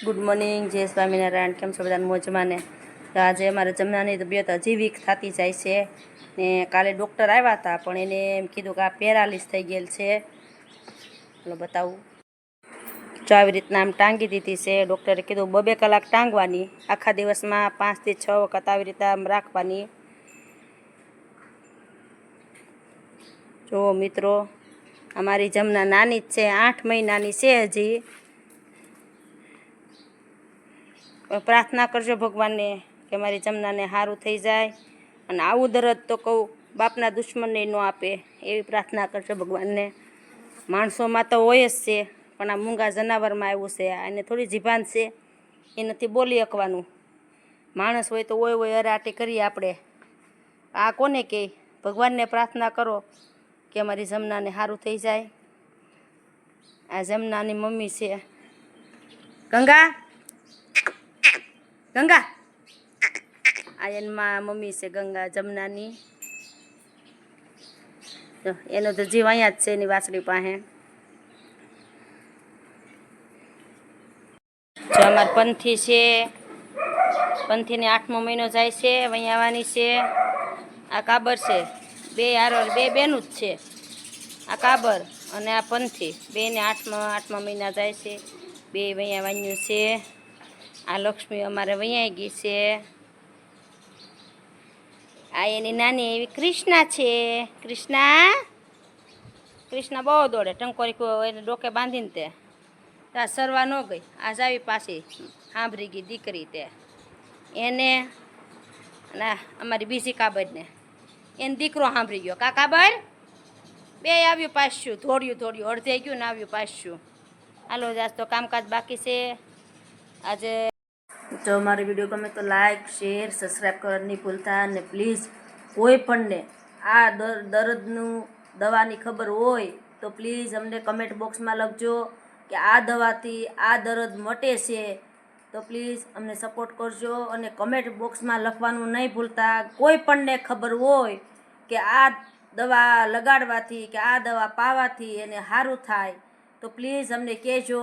Good morning જય સ્વામિનારાયણ. કેમ છો બધા મોજમાં ને? તો આજે અમારે જમવાની તબિયત હજી વીક થતી જાય છે ને કાલે ડૉક્ટર આવ્યા હતા, પણ એને એમ કીધું કે આ પેરાલિસ થઈ ગયેલ છે. ચાલો બતાવું. જો આવી રીતના આમ ટાંગી દીધી છે ડૉક્ટરે કીધું બબે કલાક ટાંગવાની, આખા દિવસમાં પાંચથી છ વખત આવી રીતે આમ રાખવાની. જુઓ મિત્રો, અમારી જમના નાની જ છે, આઠ મહિનાની છે હજી. પ્રાર્થના કરજો ભગવાનને કે મારી જમનાને સારું થઈ જાય. અને આવું દરદ તો કહું, બાપના દુશ્મનને ન આપે, એવી પ્રાર્થના કરજો ભગવાનને. માણસોમાં તો હોય જ છે, પણ આ મૂંગા જનાવરમાં આવ્યું છે એને થોડી જીભાન છે, એ નથી બોલી શકવાનું માણસ હોય તો ઓય હોય અરાટી કરીએ આપણે. આ કોને કહે? ભગવાનને પ્રાર્થના કરો કે અમારી જમનાને સારું થઈ જાય. આ જમનાની મમ્મી છે. ગંગા? ગંગા? આ એનમાં મમ્મી છે ગંગા જમનાની. એનો તો જીવ અહીંયા જ છે એની વાસળી પાસે. જો, અમાર પંથી છે. પંથીને આઠમો મહિનો જાય છે અહીં આવવાની છે. આ કાબર છે. બે આરો બે બેનું જ છે. આ કાબર અને આ પંથી. બેને આઠમા આઠમા મહિના જાય છે. બે અહીંયા વાન્યું છે. આ લક્ષ્મી અમારે વૈયાઈ ગઈ છે. આ એની નાની એવી કૃષ્ણા છે. કૃષ્ણા? કૃષ્ણા બહુ દોડે, ટંકોરી એને ડોકે બાંધીને તે. આ સરવા ન ગઈ, આ જાવી પાછી સાંભળી ગઈ દીકરી તે. એને અને અમારી બીજી કાબરને એને દીકરો સાંભળી ગયો. કા કાબર? બે આવ્યું પાછું થોડ્યું થોડ્યું અડધે ગયું ને આવ્યું પાછું. હાલો, આજ તો કામકાજ બાકી છે. આજે જો મારો વીડિયો ગમે તો લાઈક શેર સબસ્ક્રાઈબ કરવાનું નહીં ભૂલતા અને પ્લીઝ કોઈ પણને આ દર, દર્દનું દવાની ખબર હોય તો પ્લીઝ અમને કમેન્ટ બોક્સમાં લખજો કે આ દવાથી આ દર્દ મટે છે. તો પ્લીઝ અમને સપોર્ટ કરજો અને કમેન્ટ બોક્સમાં લખવાનું નહીં ભૂલતા. કોઈ પણને ખબર હોય કે આ દવા લગાડવાથી કે આ દવા પાવાથી એને સારું થાય તો પ્લીઝ અમને કહેજો.